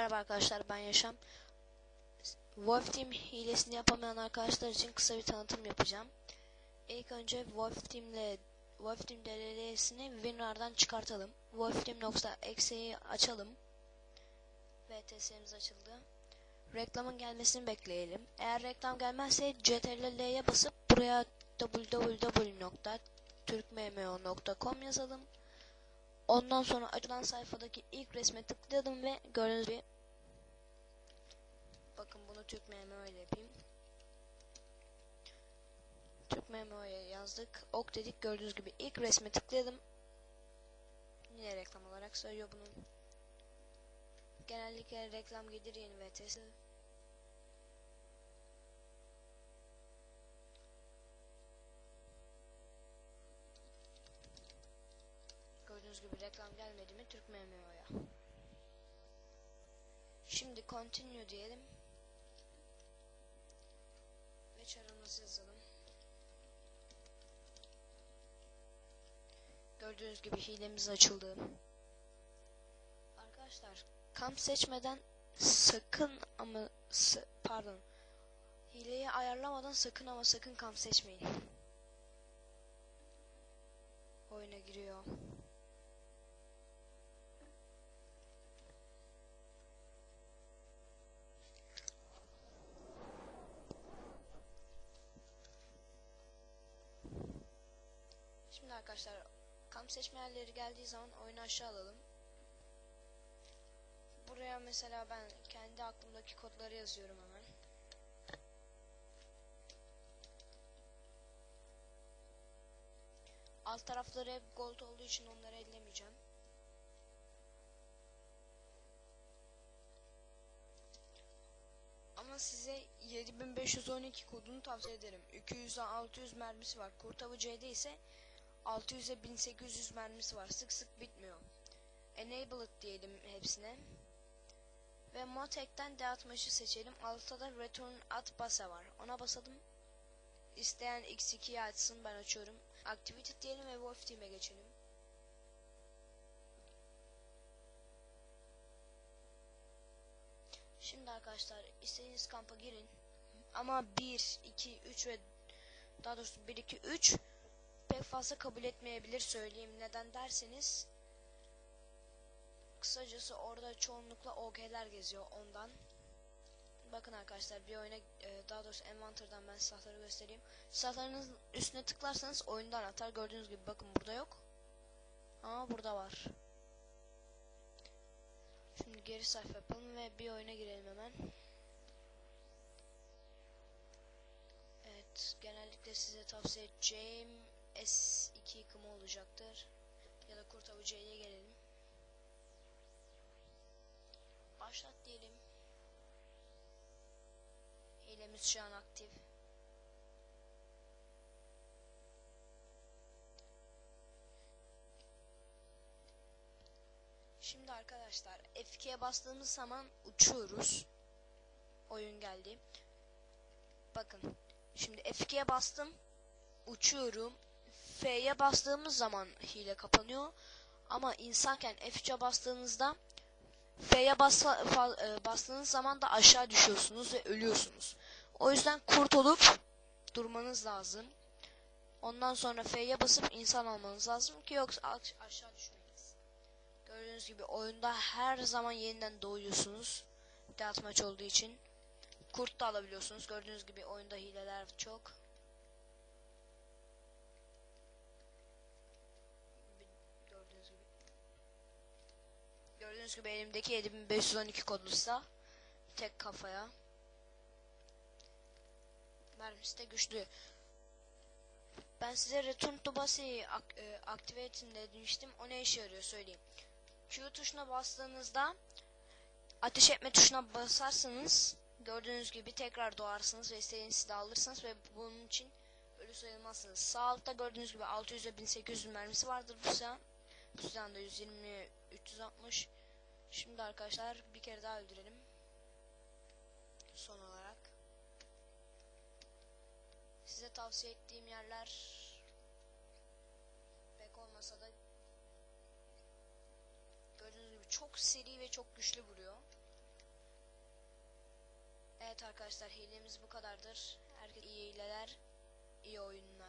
Merhaba arkadaşlar ben Yaşam. Wolf Team hilesini yapamayan arkadaşlar için kısa bir tanıtım yapacağım. İlk önce Wolf Team ile Wolf Team DLL'sini WinRAR'dan çıkartalım. Wolf Team.exe'yi açalım. VTS'miz açıldı. Reklamın gelmesini bekleyelim. Eğer reklam gelmezse CTRL-L'ye basıp buraya www.turkmmo.com yazalım. Ondan sonra açılan sayfadaki ilk resme tıkladım ve gördüğünüz gibi bakın bunu Türk MMO ile yapayım. Türk MMO'ya yazdık. Ok dedik gördüğünüz gibi ilk resme tıkladım. Yine reklam olarak söylüyor bunun. Genellikle reklam gelir yeni VTS'i. Gibi reklam gelmedi mi Türk MMO'ya. Şimdi continue diyelim. Ve çarımızı yazalım. Gördüğünüz gibi hilemiz açıldı. Arkadaşlar kamp seçmeden sakın ama pardon hileyi ayarlamadan sakın ama sakın kamp seçmeyin. Oyuna giriyor. Arkadaşlar kamp seçme yerleri geldiği zaman oyunu aşağı alalım. Buraya mesela ben kendi aklımdaki kodları yazıyorum hemen. Alt tarafları hep gold olduğu için onları ellemeyeceğim. Ama size 7512 kodunu tavsiye ederim. 200'e 600 mermisi var. Kurtavı C'de ise 600'e 1800 mermisi var. Sık sık bitmiyor. Enable it diyelim hepsine. Ve Motek'ten D60'ı seçelim. Altta da Return at Basa var. Ona basalım. İsteyen X2'yi açsın ben açıyorum. Activity diyelim ve Wolf Team'e geçelim. Şimdi arkadaşlar istediğiniz kampa girin. Ama 1, 2, 3 ve daha doğrusu 1, 2, 3 pek fazla kabul etmeyebilir söyleyeyim. Neden derseniz kısacası orada çoğunlukla OG'ler geziyor ondan. Bakın arkadaşlar bir oyuna e, daha doğrusu envanter'dan ben silahları göstereyim. Silahlarınızın üstüne tıklarsanız oyundan atar. Gördüğünüz gibi bakın burada yok. Ama burada var. Şimdi geri sayfa yapalım ve bir oyuna girelim hemen. Evet, genellikle size tavsiye edeceğim S2 yıkımı olacaktır. Ya da kurt avı C'ye gelelim. Başlat diyelim. Hilemiz şu an aktif. Şimdi arkadaşlar F2'ye bastığımız zaman uçuyoruz. Oyun geldi. Bakın. Şimdi F2'ye bastım. Uçuyorum. F'ye bastığımız zaman hile kapanıyor. Ama insanken F3'e bastığınızda F'ye basa, e, bastığınız zaman da aşağı düşüyorsunuz ve ölüyorsunuz. O yüzden kurt olup durmanız lazım. Ondan sonra F'ye basıp insan olmanız lazım ki yoksa aşağı düşmeyiniz. Gördüğünüz gibi oyunda her zaman yeniden doğuyorsunuz. Deathmatch olduğu için. Kurt da alabiliyorsunuz. Gördüğünüz gibi oyunda hileler çok. Gördüğünüz gibi. Gördüğünüz gibi elimdeki 7512 kodlusa tek kafaya. Mermisi de güçlü. Ben size Return to Base'yi ak e, aktive edin demiştim. O ne işe yarıyor söyleyeyim. Q tuşuna bastığınızda ateş etme tuşuna basarsanız gördüğünüz gibi tekrar doğarsınız ve istediğiniz silahı alırsınız ve bunun için ölü sayılmazsınız. Sağ altta gördüğünüz gibi 600 ve 1800 mermisi vardır bu silah. Bu silahın da 120 360. Şimdi arkadaşlar bir kere daha öldürelim. Son olarak. Size tavsiye ettiğim yerler pek olmasa da gördüğünüz gibi çok seri ve çok güçlü vuruyor. Evet arkadaşlar hilemiz bu kadardır. Herkese iyi hileler, iyi oyunlar.